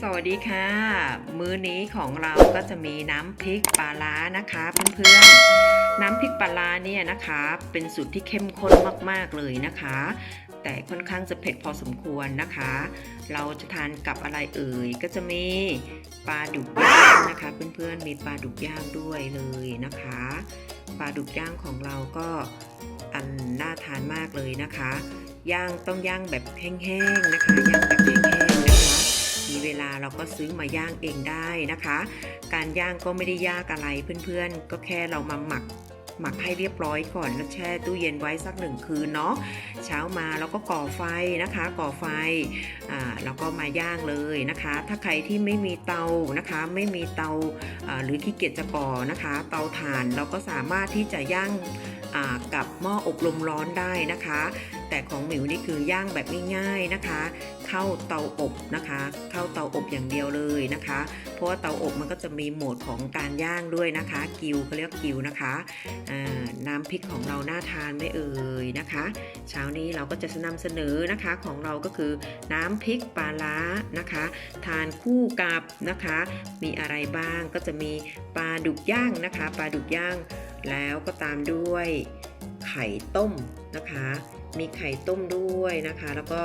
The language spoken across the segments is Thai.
สวัสดีค่ะ มื้อนี้ของเราก็จะมีน้ำพริกปลาร้านะคะเพื่อนๆ น้ำพริกปลาร้าเนี่ยนะคะ เป็นสูตรที่เข้มข้นมากๆเลยนะคะ แต่ค่อนข้างจะเผ็ดพอสมควรนะคะ เราจะทานกับอะไรเอ่ยก็จะมีปลาดุกย่างนะคะเพื่อนๆมีปลาดุกย่างด้วยเลยนะคะ ปลาดุกย่างของเราก็อันน่าทานมากเลยนะคะ ย่างต้องย่างแบบแห้งๆนะคะย่างแบบแห้ง ก็ซื้อมาย่างเองได้นะคะ การย่างก็ไม่ได้ยากอะไรเพื่อนๆ ก็แค่เรามาหมักหมักให้เรียบร้อยก่อนแล้วแช่ตู้เย็นไว้สักหนึ่งคืนเนาะเช้ามาเราก็ก่อไฟนะคะ ก่อไฟอ่าแล้วก็มาย่างเลยนะคะ ถ้าใครที่ไม่มีเตานะคะ ไม่มีเตาหรือขี้เกียจจะก่อนะคะ เตาถ่านเราก็สามารถที่จะย่าง กับหม้ออบลมร้อนได้นะคะ แต่ของหมิวนี่คือย่างแบบง่ายๆนะคะ เข้าเตาอบนะคะ เข้าเตาอบอย่างเดียวเลยนะคะ เพราะว่าเตาอบมันก็จะมีโหมดของการย่างด้วยนะคะ กิวเขาเรียกกิวนะคะน้ำพริกของเราน่าทานไม่เอ่ยนะคะ เช้านี้เราก็จะนำเสนอนะคะของเราก็คือน้ำพริกปลาล้านะคะ ทานคู่กับนะคะ มีอะไรบ้างก็จะมีปลาดุกย่างนะคะ ปลาดุกย่าง แล้วก็ตามด้วยไข่ต้มนะคะ มีไข่ต้มด้วยนะคะ แล้วก็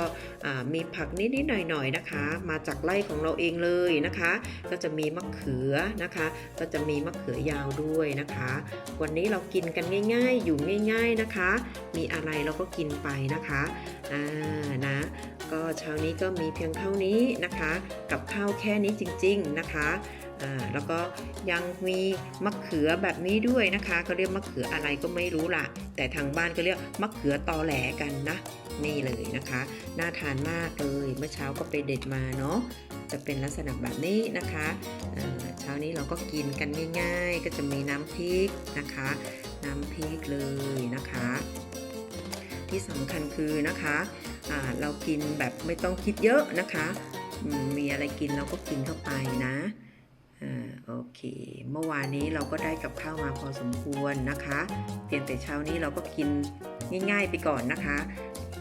มีผักนิดๆหน่อยๆนะคะ มาจากไร่ของเราเองเลยนะคะ ก็จะมีมะเขือนะคะ ก็จะมีมะเขือยาวด้วยนะคะ วันนี้เรากินกันง่าย ๆ อยู่ง่าย ๆนะคะ มีอะไรเราก็กินไปนะคะอ่านะก็เช้านี้ก็มีเพียงเท่านี้นะคะ กับข้าวแค่นี้จริง ๆนะคะ อ่าแล้วก็ยังมีมะเขือแบบนี้ด้วยนะคะเขาเรียกมะเขืออะไรก็ไม่รู้ละแต่ทางบ้านก็เรียกมะเขือตอแหลกันนะนี่เลยนะคะ น่าทานมากเลยเมื่อเช้าก็ไปเด็ดมาเนาะจะเป็นลักษณะแบบนี้นะคะเช้านี้เราก็กินกันง่ายๆ ก็จะมีน้ำพริกนะคะ น้ำพริกเลยนะคะ ที่สำคัญคือนะคะเรากินแบบไม่ต้องคิดเยอะนะคะ มีอะไรกินเราก็กินเข้าไปนะ โอเค เมื่อวานนี้เราก็ได้กับข้าวมาพอสมควรนะคะ เพียงแต่เช้านี้เราก็กินง่ายๆไปก่อนนะคะ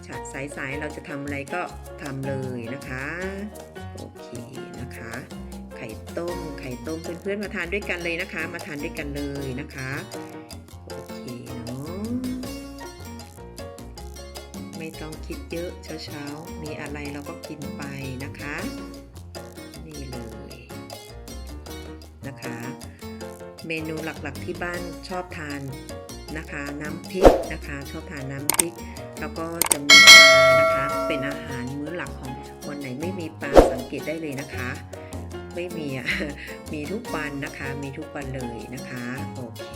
ฉาดสายๆเราจะทำอะไรก็ทำเลยนะคะ โอเคนะคะ ไข่ต้ม ไข่ต้มเพื่อนๆมาทานด้วยกันเลยนะคะ มาทานด้วยกันเลยนะคะ โอเคเนาะไม่ต้องคิดเยอะเช้าๆมีอะไรเราก็กินไป เมนูหลักๆที่บ้านชอบทานนะคะ น้ำพริกนะคะ ชอบทานน้ำพริก แล้วก็จะมีปลานะคะ เป็นอาหารมื้อหลักของวันไหนไม่มีปลาสังเกตได้เลยนะคะ ไม่มีอะมีทุกวันนะคะ มีทุกวันเลยนะคะ โอเค